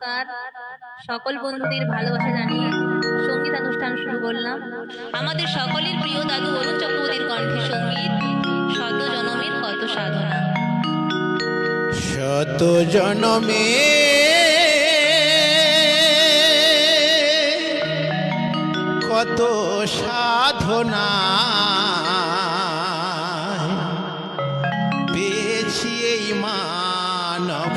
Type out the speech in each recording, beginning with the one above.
নমস্কার। সকল বন্ধুদের ভালোবাসা জানিয়ে সংগীত অনুষ্ঠান শুরু করলাম। আমাদের সকলের প্রিয় দাদু অরুণ চক্রবর্তীর কণ্ঠে সংগীত, শত জনমের কত সাধনা। শত জনমে কত সাধনা পেয়েছি এই মানব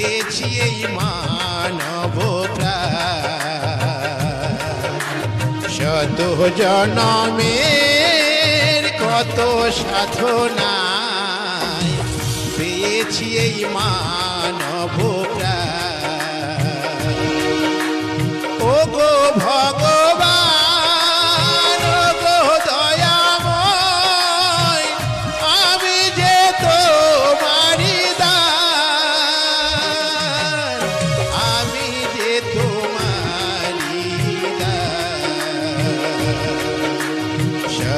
পেয়েছি এই মানব। শত জনমের কত সাধনায় পেয়েছি এই মানব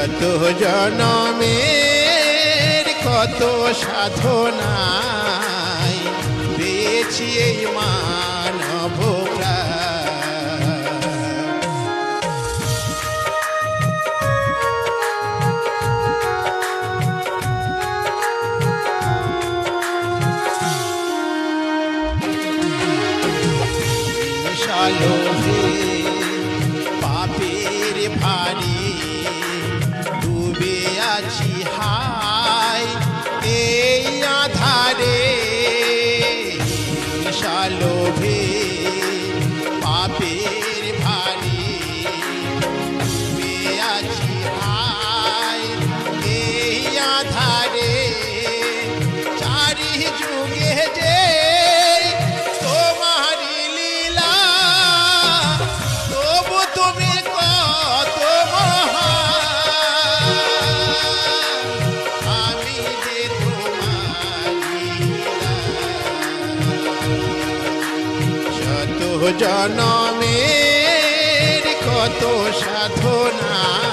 শত জনমের কত সাধনায় পেয়েছি এই মানব প্রাণ। palo. জনমের কত সাধনায়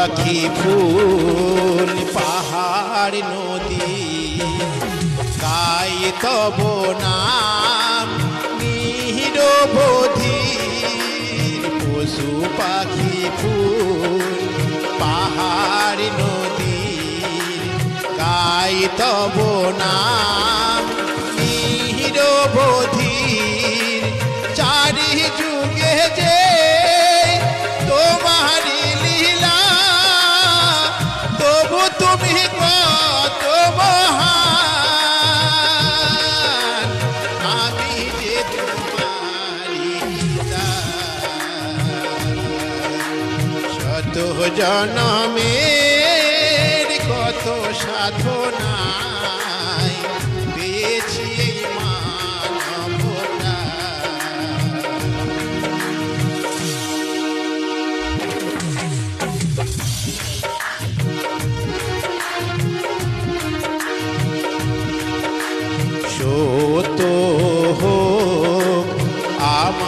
পাখি ফুল, পাহাড়, নদী। গাই তব নাম নিরবধি পশু পাখি ফুল, পাহাড়, নদী। গাই তব নাম নিরবধি তুমি যে তোমারি। শত জনমের কত সাধনায়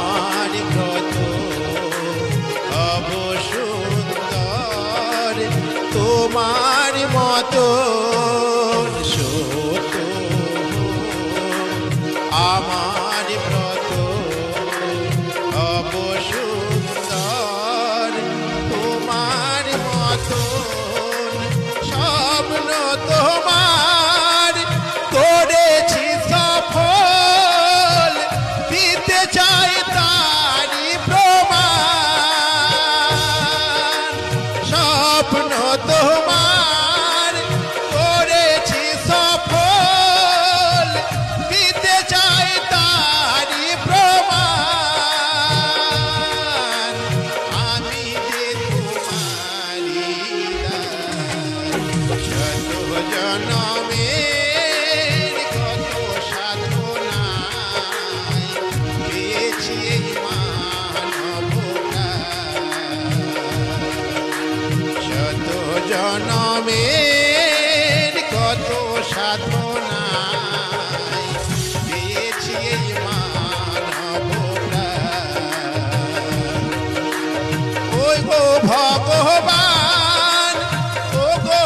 আমার কত অবসুন্দর তোমার মতো আমার জনমের কত সাধনা পেয়েছি এই মানবরা ওই গো ভগবান ও গো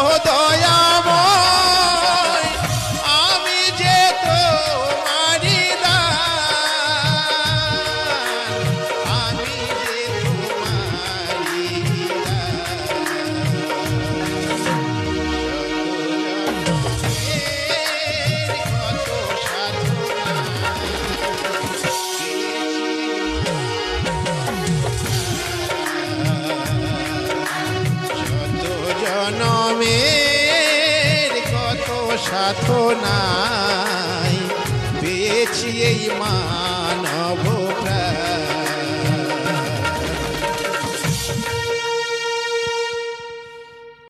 সাধনায় বেছি এই মানব